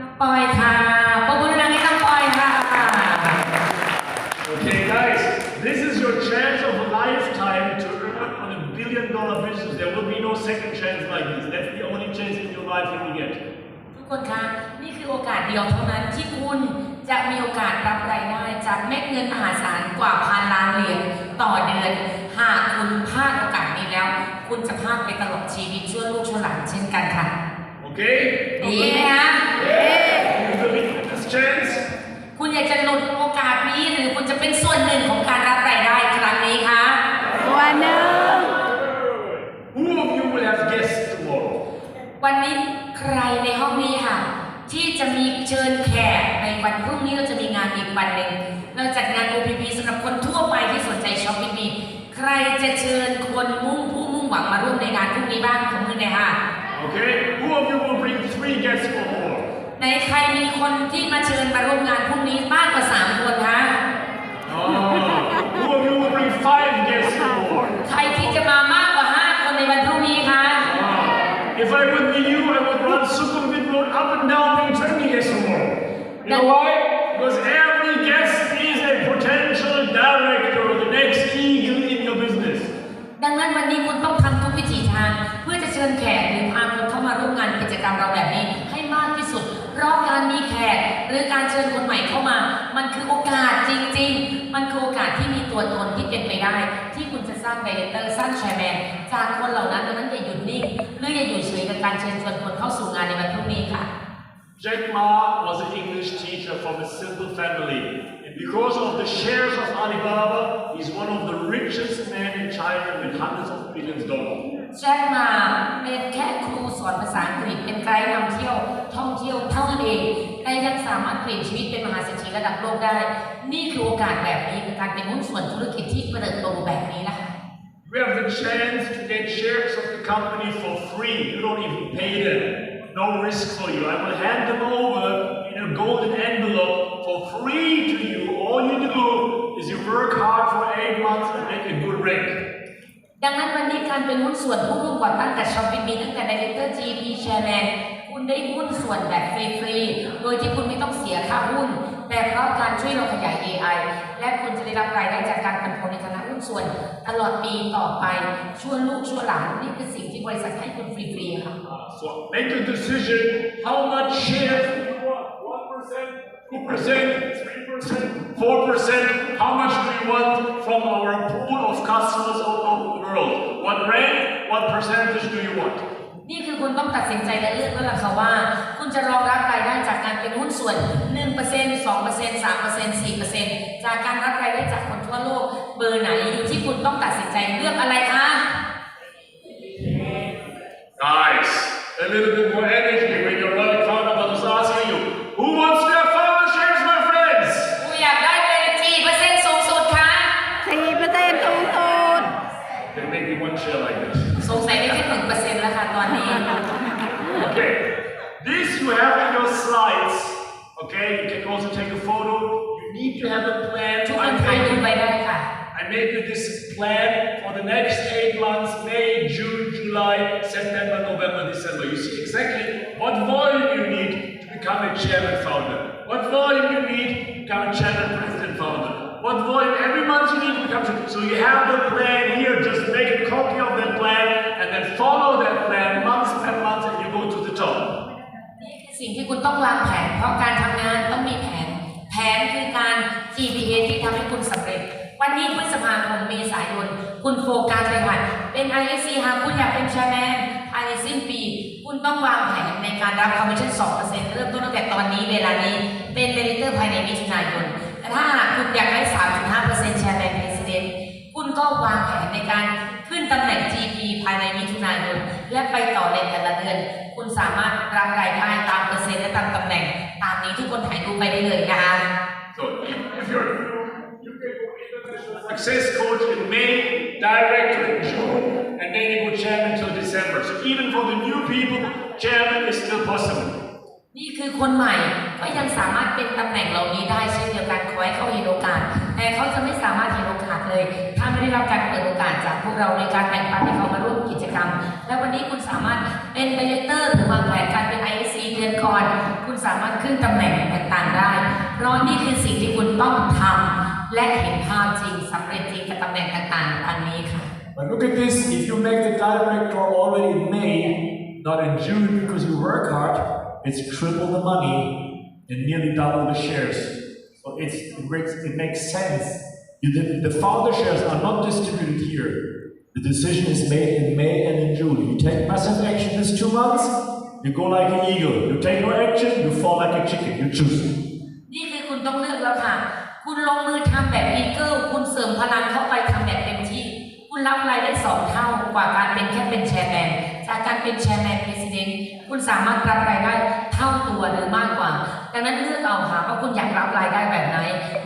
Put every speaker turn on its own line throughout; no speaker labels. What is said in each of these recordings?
น้องปอยค่ะปรบมือดังๆให้น้องปอยค่ะ
Okay, guys, this is your chance of a lifetime to earn on a billion dollar business. There will be no second chance like this. That's the only chance in your life you will get.
ทุกคนคะนี่คือโอกาสเดียวเท่านั้นที่คุณจะมีโอกาสรับรายได้จากเม็ดเงินมหาศาลกว่าพันล้านเหรียญต่อเดือน หากคุณพลาดโอกาสนี้แล้ว คุณจะพลาดไปตลอดชีวิตชั่วลูกชั่วหลานเช่นกันค่ะ
Okay?
ดีไหมคะ
You believe in this chance?
คุณอยากจะหลุดโอกาสนี้หรือคุณจะเป็นส่วนหนึ่งของการรับรายได้ครั้งนี้คะ
ตัวหนึ่ง
Who of you will have guests tomorrow?
วันนี้ใครในห้องนี้ค่ะ ที่จะมีเชิญแขกในวันพรุ่งนี้เราจะมีงานอีกวันหนึ่งเราจัดงาน OPP สำหรับคนทั่วไปที่สนใจช้อปปิ้งมีใครจะเชิญคนมุ่งผู้มุ่งหวังมาร่วมในงานพรุ่งนี้บ้างของมือหน่อยค่ะ
Okay? Who of you will bring three guests or more?
ในใครมีคนที่มาเชิญมาร่วมงานพรุ่งนี้มากกว่าสามคนคะ
Oh. Who of you will bring five guests or more?
ใครที่จะมามากกว่าห้าคนในวันพรุ่งนี้คะ
Ah. If I would be you, I would run Sukhumvit Road up and down being 20 guests or more. You know
That-
why? Because every guest is a potential director, the next eagle in your business.
ดังนั้นวันนี้คุณต้องทำทุกวิถีทาง เพื่อจะเชิญแขกหรือพาคนเข้ามาร่วมงานกิจกรรมเราแบบนี้ให้มากที่สุด เพราะการมีแขกหรือการเชิญคนใหม่เข้ามา มันคือโอกาสจริง ๆ มันคือโอกาสที่มี ตัวตนที่เป็นไปได้ ที่คุณจะสร้างไดเรคเตอร์สร้างแชร์แมนจากคนเหล่านั้นดังนั้นอย่าหยุดนิ่งหรืออย่าอยู่เฉยกับการเชิญชวนคนเข้าสู่งานในวันพรุ่งนี้ค่ะ
Jack Ma was an English teacher from a simple family. And because of the shares of Alibaba, he's one of the richest men in China with hundreds of billions of dollars.
แจ็คมาเป็นแค่ครูสอนภาษาอังกฤษเป็นไกด์นำเที่ยวท่องเที่ยวเท่านั้นเองแต่ยังสามารถเปลี่ยนชีวิตเป็นมหาเศรษฐีระดับโลกได้ นี่คือโอกาสแบบนี้คือการเป็นหุ้นส่วนธุรกิจที่เติบโตแบบนี้นะคะ
You have the chance to get shares of the company for free. You don't even pay them. No risk for you. I will hand them over in a golden envelope for free to you. All you do is you work hard for eight months and make a good rank.
ดังนั้นวันนี้การเป็นหุ้นส่วนผู้ร่วมก่อตั้งกับช้อปปี้มีตั้งแต่ในเลเตอร์ GP Chairman คุณได้หุ้นส่วนแบบฟรีๆ โดยที่คุณไม่ต้องเสียค่าหุ้น แต่เพราะการช่วยเราขยาย AI และคุณจะได้รับรายได้จากการปันผลในฐานะหุ้นส่วน ตลอดปีต่อไปชั่วลูกชั่วหลานนี่คือสิ่งที่บริษัทให้คุณฟรีๆค่ะ
So make a decision. How much share you want? One percent, two percent, three percent, four percent. How much do you want from our pool of customers all over the world? What rank? What percentage do you want?
นี่คือคุณต้องตัดสินใจและเลือกแล้วล่ะค่ะว่า คุณจะรองรับรายได้จากการเป็นหุ้นส่วน 1% 2% 3% 4%จากการรับรายได้จากคนทั่วโลก เบอร์ไหนอยู่ที่คุณต้องตัดสินใจเลือกอะไรคะ
Guys, a little bit need to have a plan.
ทุกคน
I
ถ่ายรูป
made,
ไว้ได้ค่ะ
I made you this plan for the next eight months May, June, July, September, November, December. You see exactly what volume you need to become a chairman founder, what volume you need to become a chairman president founder, what volume every month you need to become. So you have the plan here, just make a copy of that plan and then follow that plan month by month and you go to the top.
นี่คือสิ่งที่คุณต้องวางแผน เพราะการทำงานต้องมีแผน แผนคือการ GPA ที่ทำให้คุณสำเร็จ วันนี้พฤษภาคมเมษายน คุณโฟกัสเลยค่ะเป็น ISC หากคุณอยากเป็นแชร์แมนภายในสิ้นปี คุณต้องวางแผนในการรับคอมมิชชั่น 2%เริ่มต้นตั้งแต่ตอนนี้เวลานี้ เป็นเดลิเตอร์ภายในมิถุนายน แต่ถ้าหากคุณอยากได้ 3.5%แชร์แมนเพรสิดเนคุณก็วางแผนในการขึ้นตำแหน่ง GP ภายในมิถุนายน และไปต่อในแต่ละเดือน คุณสามารถรับรายได้ตามเปอร์เซ็นต์และตามตำแหน่งามนี้ทุกคนถ่ายรูปไปได้เลยนะคะ
So if, if you're you can go international success coach in May, director in June, and then you go chairman till December. So even for the new people, chairman is still possible.
นี่คือคนใหม่ก็ยังสามารถเป็นตำแหน่งเหล่านี้ได้เช่นเดียวกันขอให้เขาเห็นโอกาสแต่เขาจะไม่สามารถเห็นโอกาส เลยถ้าไม่ได้รับการเปิดโอกาสจากพวกเราในการแบ่งปันให้เขามาร่วมกิจกรรม และวันนี้คุณสามารถเป็นดีเลเตอร์หรือวางแผนการเป็น ISC เดือนก่อนคุณสามารถขึ้นตำแหน่งต่างๆได้ เพราะนี่คือสิ่งที่คุณต้องทำและเห็นภาพจริงสำเร็จจริงกับตำแหน่งต่างๆอันนี้ค่ะ
But look at this, if you make the director already in May, not in June because you work hard, it's triple the money and nearly double the shares. So it's, it, makes, it makes sense. You, the, the founder shares are not distributed here. The decision is made in May and in June. You take massive action these two months, you go like an eagle. You take no action, you fall like a chicken. You choose.
นี่คือคุณต้องเลือกแล้วค่ะ คุณลงมือทำแบบอีเกิลคุณเสริมพลังเข้าไปทำแบบเต็มที่ คุณรับรายได้สองเท่ากว่าการเป็นแค่เป็นแชร์แมนจากการเป็นแชร์แมนประธานคุณสามารถรับรายได้เท่าตัวหรือมากกว่า ดังนั้นเลือกเอาค่ะว่าคุณอยากรับรายได้แบบไหน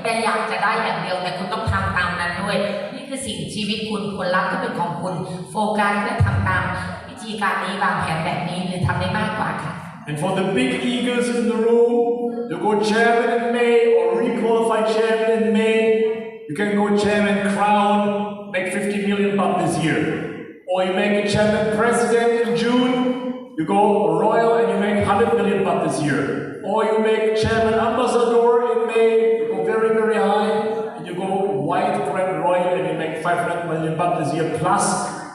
แต่อยากจะได้อย่างเดียวแต่คุณต้องทำตามนั้นด้วย นี่คือสิ่งชีวิตคุณผลลัพธ์ก็เป็นของคุณ โฟกัสและทำตามวิธีการนี้วางแผนแบบนี้หรือทำได้มากกว่าค่ะ
And for the big eagles in the room, you go chairman in May or requalify chairman in May. You can go chairman crown, make 50 million baht this year. Or you make a chairman president in June, you go royal and you make 100 million baht this year. Or you make chairman ambassador in May, you go very, very high, and you go white grand royal and you make 500 million baht this year plus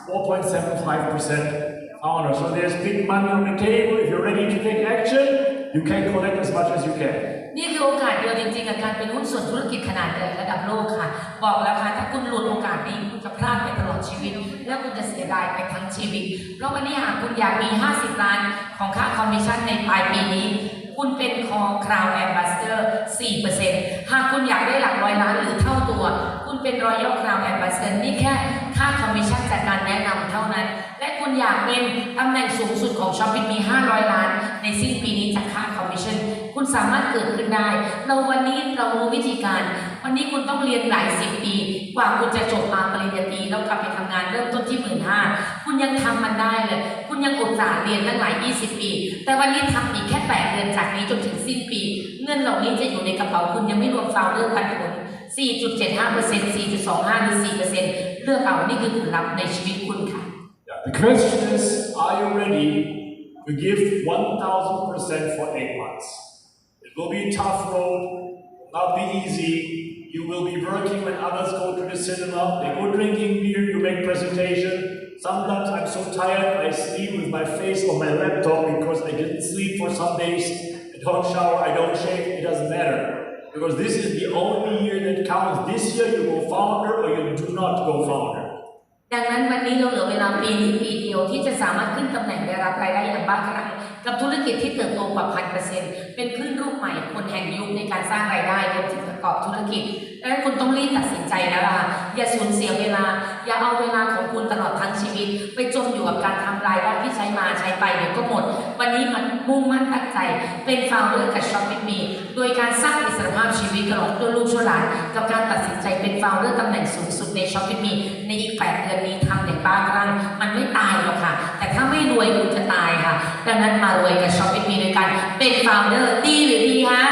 4.75% honor. So there's big money on the table. If you're ready to take action, you can collect as much as you can.
นี่คือโอกาสเดียวจริงๆกับการเป็นหุ้นส่วนธุรกิจขนาดใหญ่ระดับโลกค่ะ บอกแล้วค่ะถ้าคุณหลุดโอกาสนี้คุณจะพลาดไปตลอดชีวิต และคุณจะเสียดายไปทั้งชีวิต เพราะวันนี้หากคุณอยากมี 50 ล้านของค่าคอมมิชชั่นในปลายปีนี้ คุณเป็นคอคราวแอมบาสเตอร์4%หากคุณอยากได้หลักร้อยล้านหรือเท่าตัว คุณเป็นรอยัลคราวแอมบาสเตอร์นี่แค่ค่าคอมมิชชั่นจากการแนะนำเท่านั้น และคุณอยากเป็นตำแหน่งสูงสุดของช้อปปิ้งมี 500 ล้าน ในสิ้นปีนี้จากค่าคอมมิชชั่น คุณสามารถเกิดขึ้นได้ เราวันนี้เรารู้วิธีการ วันนี้คุณต้องเรียนหลายสิบปี กว่าคุณจะจบมาปริญญาตรีแล้วกลับไปทำงานเริ่มต้นที่หมื่นห้า คุณยังทำมันได้เลย คุณยังอุตส่าเรียนตั้งหลาย 20 ปี แต่วันนี้ทำอีกแค่ 8 เดือนจากนี้จนถึงสิ้นปี เงินเหล่านี้จะอยู่ในกระเป๋าคุณยังไม่รวมฟาวเดอร์ปันผล 4.75% 4.25หรือ4%เลือกเอานี่คือผลลัพธ์ในชีวิตคุณค่ะ
The question is, are you ready to give 1,000% for eight months? It will be a tough road, not be easy. You will be working when others go to the cinema, they go drinking beer, you make presentation. Sometimes I'm so tired, I sleep with my face on my laptop because I didn't sleep for some days. I don't shower, I don't shave, it doesn't matter. Because this is the only year that counts. This year you go founder or you do not go founder.
ดังนั้นวันนี้เราเหลือเวลาปีนี้ปีเดียวที่จะสามารถขึ้นตำแหน่งได้รับรายได้อย่างบ้าคลั่งกับธุรกิจที่เติบโตกว่าพันเปอร์เซ็นต์เป็นคลื่นลูกใหม่คนแห่งยุคในการสร้างรายได้รวมถึงประกอบธุรกิจ ดังนั้นคุณต้องรีบตัดสินใจแล้วล่ะ อย่าสูญเสียเวลา อย่าเอาเวลาของคุณตลอดทั้งชีวิต ไปจมอยู่กับการทำรายได้ที่ใช้มาใช้ไปเดี๋ยวก็หมด วันนี้มันมุ่งมั่นตั้งใจ เป็นฟาวเดอร์กับช็อปปี้มีโดยการสร้างอิสรภาพชีวิตตลอดด้วยลูกชั่วหลานกับการตัดสินใจเป็นฟาวเดอร์ตำแหน่งสูงสุดในช็อปปี้มีในอีก8เดือนนี้ทำอย่างบ้าคลั่งมันไม่ตายหรอกค่ะ แต่ถ้าไม่รวยคุณจะตายค่ะ ดังนั้นมารวยกับช็อปปี้มีโดยการเป็นฟาวเดอร์ดีหรือดีคะ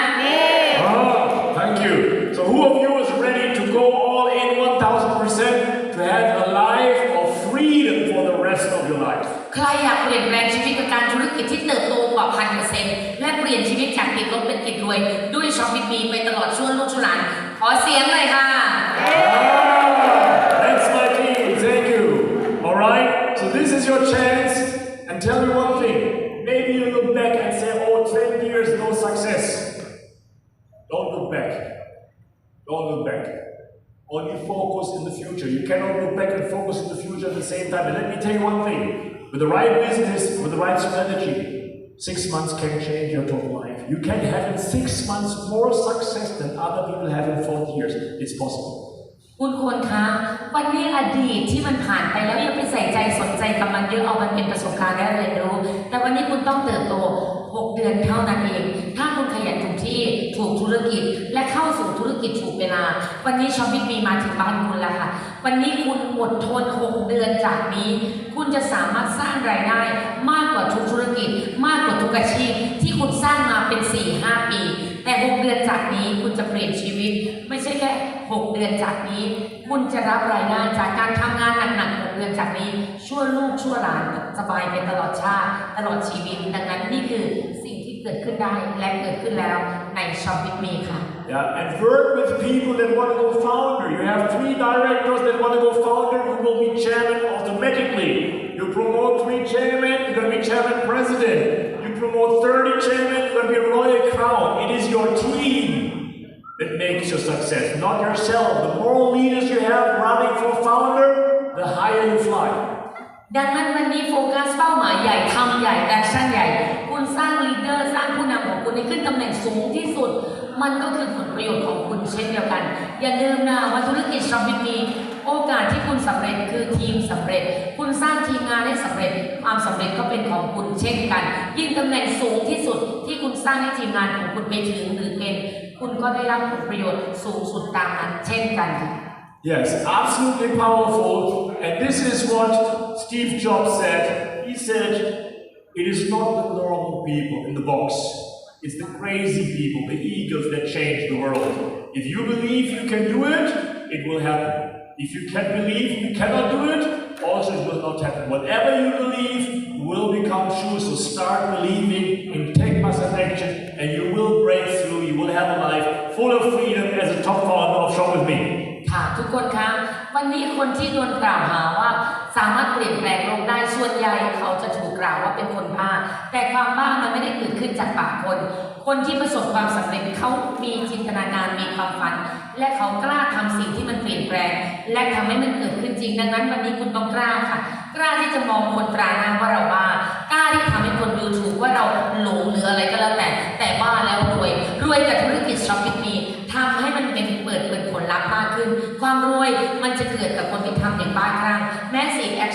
Oh, thank you. So who of you your life?
ใครอยากเปลี่ยนแปลงชีวิตกับการธุรกิจที่เติบโตกว่าพันเปอร์เซ็นต์และเปลี่ยนชีวิตจากติดลบเป็นติดรวยด้วยช็อปปี้มีไปตลอดช่วงลูกชั่วหลานขอเสียงเลย
With the right business, with the right strategy, six months can change your total life. You can have in six months more success than other people have in 40 years. It's possible.
คุณควรคะวันนี้อดีตที่มันผ่านไปแล้วอย่าไปใส่ใจสนใจกับมันเยอะเอามันเป็นประสบการณ์และเรียนรู้ แต่วันนี้คุณต้องเติบโต 6 เดือนเท่านั้นเอง ที่ถูกธุรกิจและเข้าสู่ธุรกิจถูกเวลา วันนี้ชอปปิ้งมีมาถึงบ้านคุณแล้วค่ะ วันนี้คุณอดทน 6 เดือนจากนี้ คุณจะสามารถสร้างรายได้มากกว่าทุกธุรกิจ มากกว่าทุกอาชีพ ที่คุณสร้างมาเป็น 4-5 ปี แต่ 6 เดือนจากนี้คุณจะเปลี่ยนชีวิต ไม่ใช่แค่ 6 เดือนจากนี้ คุณจะรับรายได้จากการทำงานหนักๆ6เดือนจากนี้ ชั่วลูกชั่วหลานสบายไปตลอดชาติตลอดชีวิต ดังนั้นนี่คือสิ่งที่เกิดขึ้นได้และเกิดขึ้นแล้ว ในช็อปปิ้มีค่ะ
Yeah, and work with people that want to go founder. You have three directors that want to go founder who will be chairman automatically. You promote three chairmen, you're going to be chairman president. You promote 30 chairmen, you're going to be royal crown. It is your team that makes your success, not yourself. The more leaders you have running for founder, the higher you fly.
ดังนั้นวันนี้โฟกัสเป้าหมายใหญ่ทำใหญ่แอคชั่นใหญ่ คุณสร้างลีดเดอร์สร้างผู้นำของคุณให้ขึ้นตำแหน่งสูงที่สุด มันก็คือผลประโยชน์ของคุณเช่นเดียวกัน อย่าลืมนะว่าธุรกิจช็อปปี้มีโอกาสที่คุณสำเร็จคือทีมสำเร็จ คุณสร้างทีมงานให้สำเร็จ ความสำเร็จก็เป็นของคุณเช่นกัน ยิ่งตำแหน่งสูงที่สุดที่คุณสร้างให้ทีมงานของคุณไปถึงหรือเป็น คุณก็ได้รับผลประโยชน์สูงสุดตามนั้นเช่นกันค่ะ
Yes, absolutely powerful. And this is what Steve Jobs said. He said, It is not the normal people in the box, it's the crazy people, the egos that change the world. If you believe you can do it, it will happen. If you can't believe you cannot do it, also it will not happen. Whatever you believe will become true. So start believing and take massive action, and you will break through. You will have a life full of freedom as a top founder of Shop with Me.
ค่ะทุกคนคะวันนี้คนที่โดนกล่าวหาว่า สามารถเปลี่ยนแปลงโลกได้ส่วนใหญ่เขาจะถูกกล่าวว่าเป็นคนบ้า แต่ความบ้ามันไม่ได้เกิดขึ้นจากปากคน คนที่ประสบความสำเร็จเขามีจินตนาการมีความฝัน และเขากล้าทำสิ่งที่มันเปลี่ยนแปลง และทำให้มันเกิดขึ้นจริง ดังนั้น วันนี้คุณต้องกล้าค่ะ กล้าที่จะมองคนตราหน้าว่าเราบ้ากล้าที่ทำให้คนดูถูกว่าเราหลงหรืออะไรก็แล้วแต่แต่บ้าแล้วรวยรวยกับ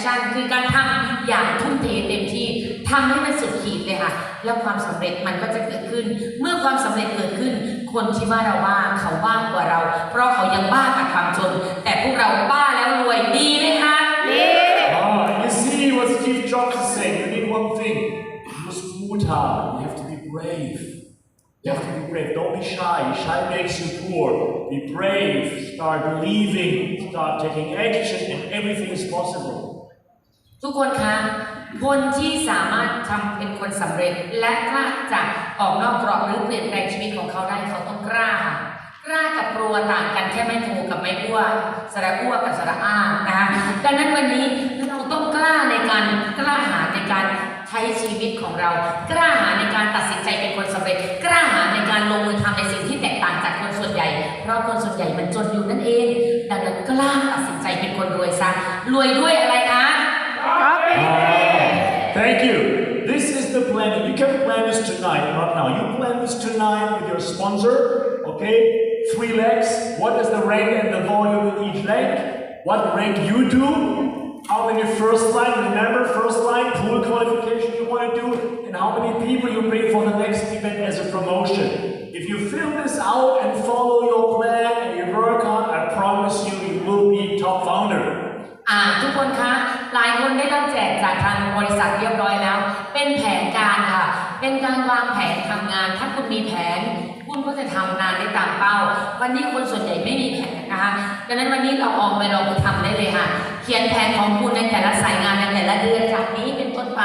ชั่น คือการทำอย่างทุ่มเทเต็มที่ทำให้มันสุดขีดเลยค่ะ แล้วความสำเร็จมันก็จะเกิดขึ้น เมื่อความสำเร็จเกิดขึ้น คนที่ว่าเราบ้าเขาบ้ากว่าเรา เพราะเขายังบ้ากับความจน แต่พวกเราบ้าแล้วรวยดีไหมคะ
Ah, you see what Steve Jobs is saying. You need one thing. You must move hard. You have to be brave. You have to be brave. Don't be shy. Shy makes you poor. Be brave. Start believing. Start taking action, and everything is possible.
ทุกคนคะคนที่สามารถทำเป็นคนสำเร็จ และกล้าจะออกนอกกรอบหรือเปลี่ยนแปลงชีวิตของเขาได้เขาต้องกล้าค่ะกล้ากับกลัวต่างกันแค่ไม่ถูกกับไม่อ้วสระอ้วกับสระอ้านะคะดังนั้นวันนี้เราต้องกล้าในการกล้าหาในการใช้ชีวิตของเรา กล้าหาในการตัดสินใจเป็นคนสำเร็จ กล้าหาในการลงมือทำในสิ่งที่แตกต่างจากคนส่วนใหญ่ เพราะคนส่วนใหญ่มันจนอยู่นั่นเอง ดังนั้นกล้าตัดสินใจเป็นคนรวยซะรวยด้วยอะไรคะ Ah,
thank you. This is the plan. You can plan this tonight, not now. You plan this tonight with your sponsor. Okay, three legs. What is the rank and the volume in each leg? What rank you do? How many first line? Remember, first line pool qualification you want to do, and how many people you bring for the next event as a promotion. า
กทางบริษัทเรียบร้อยแล้ว เป็นแผนการค่ะ เป็นการวางแผนทำงาน ถ้าคุณมีแผน คุณก็จะทำงานได้ตามเป้า วันนี้คนส่วนใหญ่ไม่มีแผนนะคะดังนั้นวันนี้เราออกไปลองไปทำได้เลยค่ะ เขียนแผนของคุณในแต่ละสายงานในแต่ละเดือนจากนี้เป็นต้นไป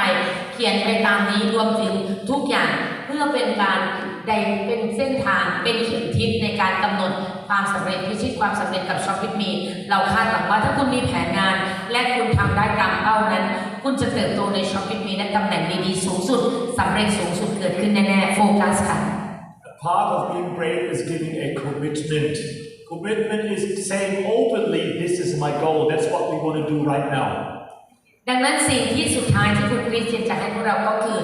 เขียนไปตามนี้รวมถึงทุกอย่างเพื่อเป็นการ ใดเป็นเส้นทางเป็นเข็มทิศในการกำหนดความสำเร็จพิชิตความสำเร็จกับช็อปปิ้มีเราคาดหวังว่าถ้าคุณมีแผนงาน และคุณทำได้ตามเป้านั้น คุณจะเติบโตในช็อปปิ้มีและตำแหน่งดีๆสูงสุดสำเร็จสูงสุดเกิดขึ้นแน่ๆโฟกัสค่ะ
Part of being brave is giving a commitment. Commitment is saying openly, this is my goal, that's what we want to do right now.
ดังนั้นสิ่งที่สุดท้ายที่คุณคริสเตียนจะให้พวกเราก็คือ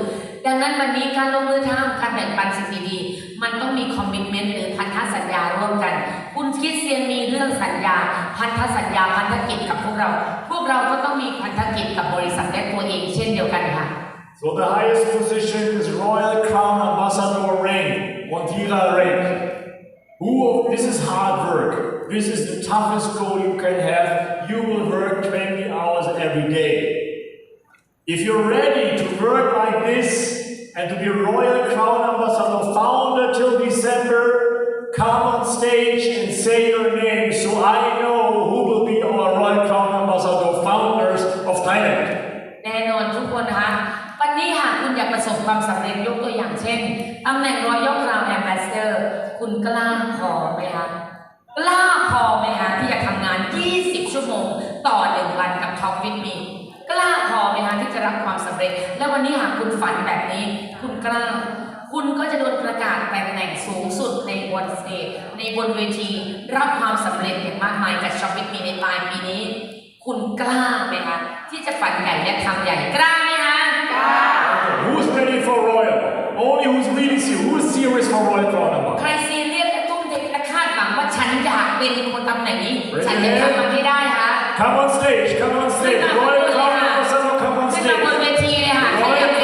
ดังนั้นวันนี้การลงมือทำการแบ่งปันสิ่งดีๆ มันต้องมีคอมมิชเมนต์หรือพันธสัญญาร่วมกัน คุณคริสเตียนมีเรื่องสัญญา พันธสัญญาพันธกิจกับพวกเรา พวกเราก็ต้องมีพันธกิจกับบริษัทและตัวเองเช่นเดียวกันค่ะ
So the highest position is Royal Crown Ambassador rank, Montira rank. Who, this is hard work. This is the toughest goal you can have. You will work 20 hours every day. If you're ready to work like this and to be Royal Crown Ambassador founder till December, come on stage and say your name so I know who will be our Royal Crown Ambassador founders of Thailand.
แน่นอนทุกคนนะคะวันนี้หากคุณอยากประสบความสำเร็จยกตัวอย่างเช่นตำแหน่ง Royal Crown Ambassador คุณกล้าพอไหมคะกล้าพอไหมคะที่จะทำงาน 20 ชั่วโมงต่อหนึ่งวันกับท็อปวิทมี กล้าพอไหมคะที่จะรับความสำเร็จ และวันนี้หากคุณฝันแบบนี้ คุณกล้า คุณก็จะโดนประกาศตำแหน่งสูงสุดในบนสเตจในบนเวทีรับความสำเร็จอย่างมากมายกับช็อปวิทมีในปลายปีนี้ คุณกล้าไหมคะที่จะฝันใหญ่และทำใหญ่กล้าไหมคะ
Who's ready for Royal? Only who's really serious. Who's serious for Royal Crown
ใค
Ambassador?
รซีเรียสและทุ่มเทและคาดหวังว่าฉันอยากเป็นคนตำแหน่งนี้ ฉันจะทำมันให้ได้คะ
Come on stage, come on stage. Royal Crown Ambassador, come on stage.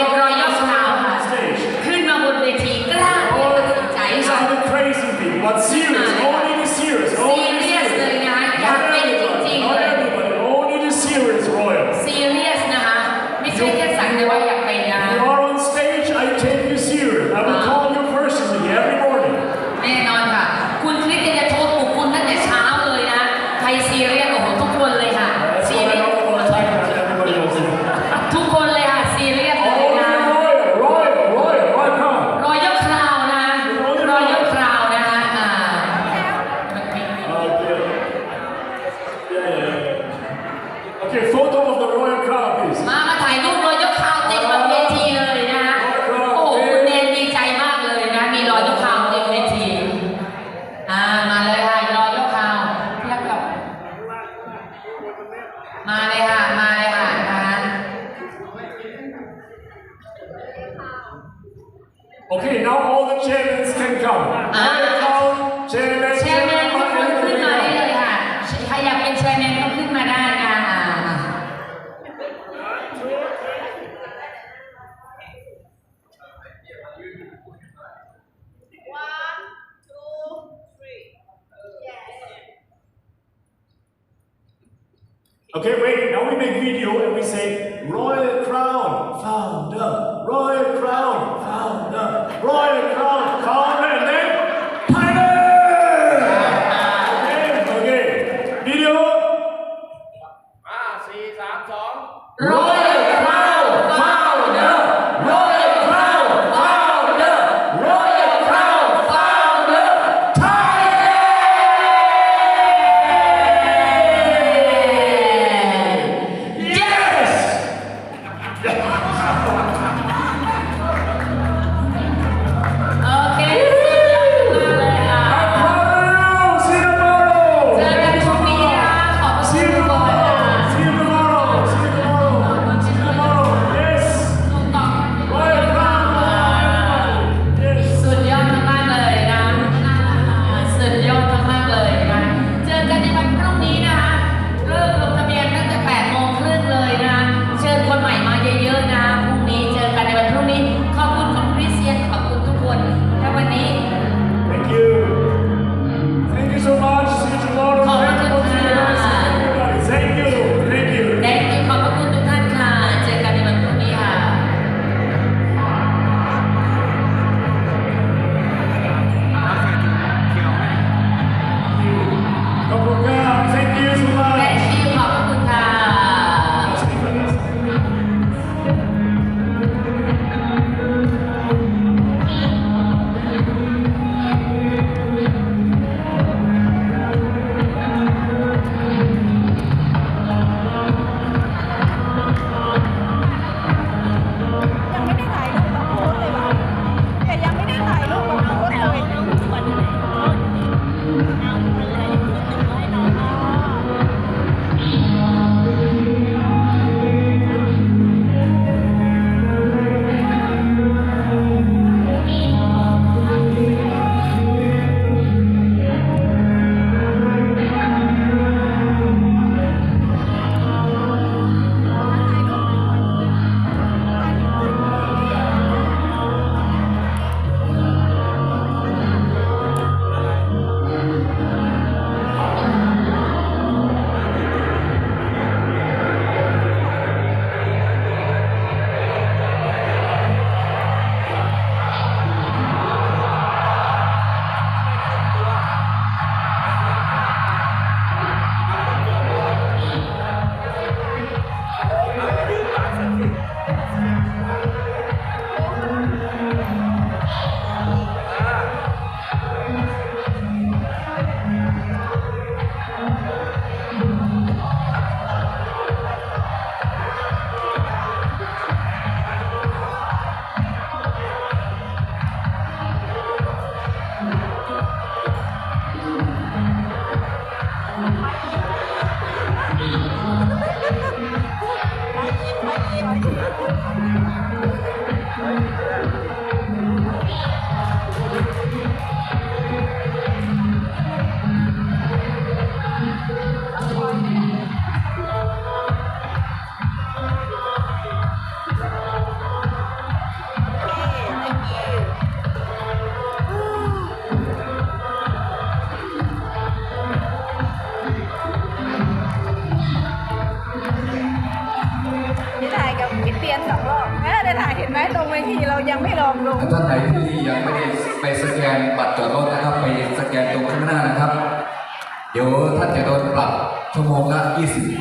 Okay, wait, now we make video and we say Royal Crown Founder, Royal Crown Founder, Royal Crown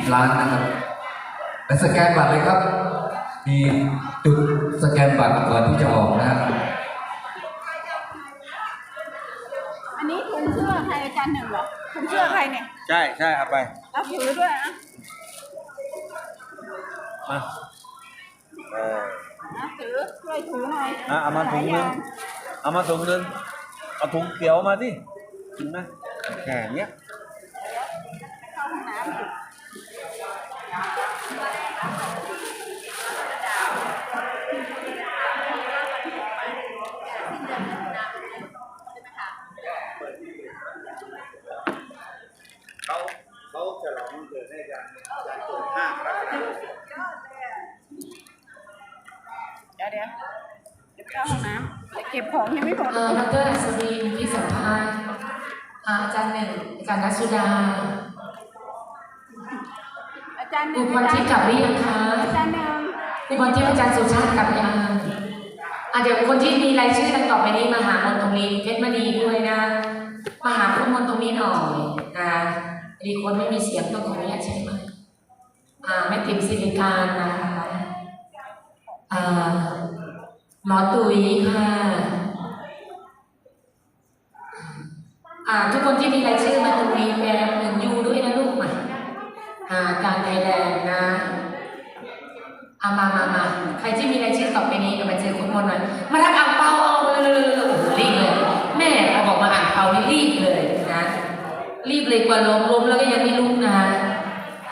20ล้านนะครับไปสแกนบัตรเลยครับ มีจุดสแกนบัตรก่อนที่จะออกนะครับ
อันนี้ถุงเสื้อใครอาจารย์หนึ่งเหรอถุงเสื้อใครเนี่ย
ใช่ใช่เอาไป
เอาถือด้วยนะ
มาเออ
นะถือช่วยถือหน่อย
อะเอามาถุงนึงเอามาถุงนึงเอาถุงเขียวมาดิถึงไหมแค่เนี้ย
เก็บของยังไม่หมด
เอ่อดรอัศวินที่สัมภาษณ์อ่าอาจารย์หนึ่งอาจารย์นัสสุดา
อาจารย์ห
คุ
นึ่
ณ
ง
พรทิพย์กลับหรือยังคะ
อาจารย์หนึ่ง
คุณพรทิพย์อาจารย์สุชาติกลับยังอะเดี๋ยวคนที่มีรายชื่อดังต่อไปนี้มาหามนตรงนี้เพชรมณีด้วยนะ มาหาคุณมนตรงนี้หน่อยนะพอดีคนไม่มีเสียงต้องขออนุญาตใช้ไหมค์อ่าแม่ติ๋มสิริการนะคะอ่า หมอตุ๋ยค่ะอ่าทุกคนที่มีรายชื่อมาตรงนี้แปลหนึ่งยูด้วยนะลูกมาอ่าการไทยแลนด์นะอามามามาใครที่มีรายชื่อต่อไปนี้มาเจอคุณมนหน่อยมารับอ่างเปาเอาเร็วๆๆๆโอ้โหรีบเลย แม่พอบอกมาอ่างเปานี่รีบเลยนะ รีบเลยกว่าล้มล้มแล้วก็ยังไม่ลุกนะ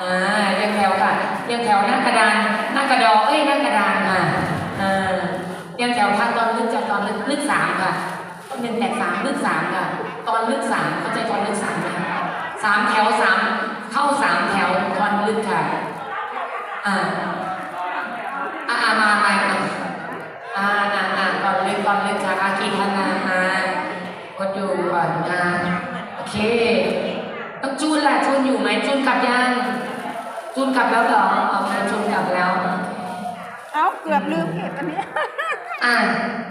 อ่าเรียงแถวค่ะเรียงแถวหน้ากระดานหน้ากระดอเอ้ยหน้ากระดาน ยงแถวค่ะตอนลึกจากตอนลึกลึกสามค่ะหนึ่งแตกสามลึกสามค่ะ ตอนลึกสามเข้าใจตอนลึกสามไหมสามแถวสามเข้าสามแถวตอนลึกค่ะ อ่าอ่าอามามามาอ่าอ่าอ่าตอนลึกตอนลึกค่ะอากีธนาอ่ากดดูก่อนนะโอเคต้องจูนแหละจูนอยู่ไหมจูนกลับยังจูนกลับแล้วเหรอโอเคจูนกลับแล้ว
เอาเกือบลืมเก็บอันนี้ ย
อ่า